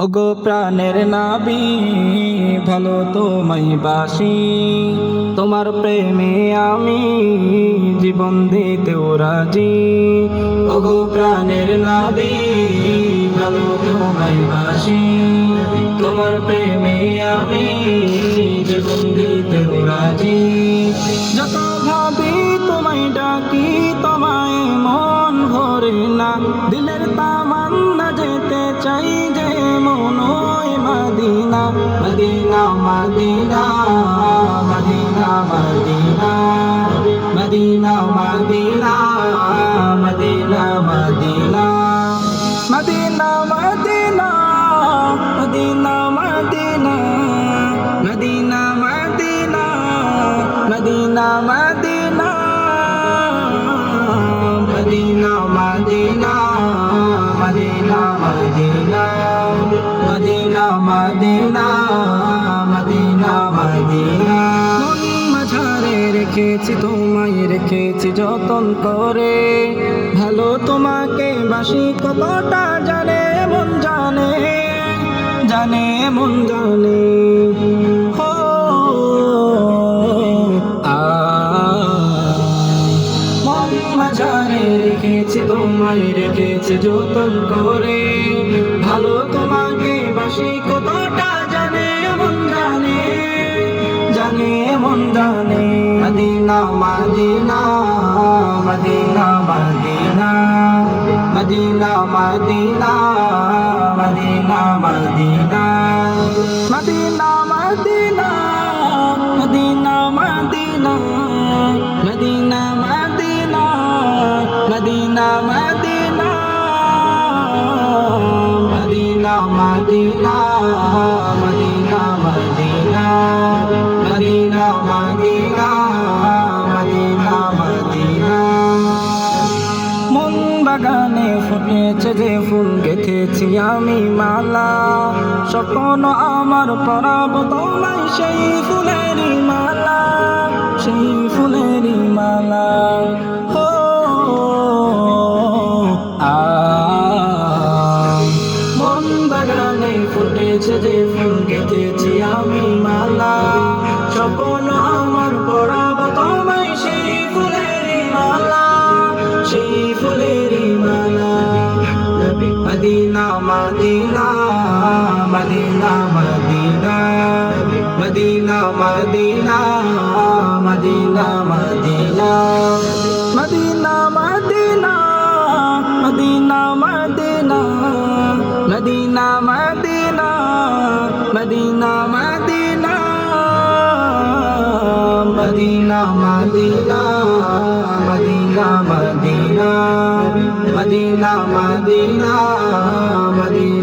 ওগো প্রাণের নাবি, ভালো তোমায় বাসি। তোমার প্রেমে আমি জীবন দিতেও রাজি। ওগো প্রাণের নাবি, ভালো তোমায় বাসি। তোমার প্রেমে আমি জীবন দিতেও ভরে না দিলের তামান্না যেতে চাই যে Medina Medina Medina Medina Medina Medina Medina Medina Medina Medina Medina Medina Medina Medina Medina Medina Medina Medina Medina Medina Medina Medina Medina Medina. মাঝারে রেখেছি, তোমায় রেখেছি যতন করে। ভালো তোমাকে বাসি কতটা জানে, মন জানে জানে, মন জানে। যতন করে, ভালো তোমাকে বাসি কতটা জানে মন জানে জানে মন জানে। Medina Medina Medina Medina Medina Medina Medina Medina. Medina Medina Medina Medina Medina Medina Medina Medina. মন বাগানে ফুটেছে যে ফুল, গেথেছি আমি মালা। স্বপ্ন আমার পরাব তোমায় সেই ফুলেরই মালা, সেই ফুলেরই মালা। ফুটেছে যে ফুল গেথেছি আমি মালা। স্বপ্ন আমার পরাব তোমায় সেই ফুলেরই মালা, সেই ফুলেরই মালা। Medina Medina Medina Medina. Medina Medina Medina Medina. Medina Medina Medina.